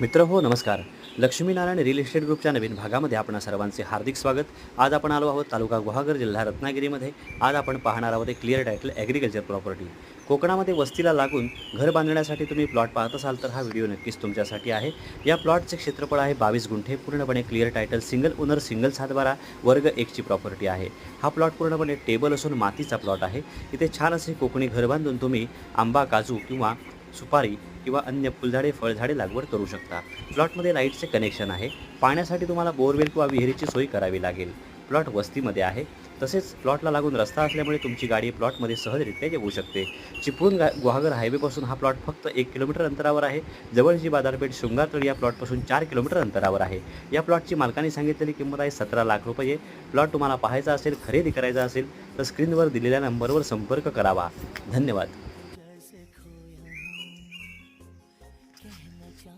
मित्र हो नमस्कार. लक्ष्मीनारायण रिअल इस्टेट ग्रुपच्या नवीन भागामध्ये आपण सर्वांचे हार्दिक स्वागत. आज आपण आलो आहोत तालुका गुहागर जिल्हा रत्नागिरीमध्ये. आज आपण पाहणार आहोत एक क्लिअर टायटल ॲग्रिकल्चर प्रॉपर्टी कोकणामध्ये वस्तीला लागून घर बांधण्यासाठी तुम्ही प्लॉट पाहत असाल तर हा व्हिडिओ नक्कीच तुमच्यासाठी आहे. या प्लॉटचे क्षेत्रफळ आहे बावीस गुंठे पूर्णपणे clear title single owner single सातबारा वर्ग एकची प्रॉपर्टी आहे. हा प्लॉट पूर्णपणे टेबल असून मातीचा प्लॉट आहे. इथे छान असे कोकणी घर बांधून तुम्ही आंबा काजू किंवा सुपारी किंवा अन्य फुलझाडे फळझाडे लागवड करू शकता. प्लॉटमध्ये लाईटचे कनेक्शन आहे. पाण्यासाठी तुम्हाला बोरवेल किंवा विहिरीची सोय करावी लागेल. प्लॉट वस्तीमध्ये आहे. तसेच प्लॉटला लागून रस्ता असल्यामुळे तुमची गाडी प्लॉटमध्ये सहजरित्या येऊ शकते. चिपळूण गा गुहागर हायवेपासून हा प्लॉट फक्त एक किलोमीटर अंतरावर आहे. जवळची बाजारपेठ शृंगारतळ या प्लॉटपासून चार किलोमीटर अंतरावर आहे. या प्लॉटची मालकाने सांगितलेली किंमत आहे सतरा लाख रुपये. प्लॉट तुम्हाला पाहायचा असेल खरेदी करायचा असेल तर स्क्रीनवर दिलेल्या नंबरवर संपर्क करावा. धन्यवाद.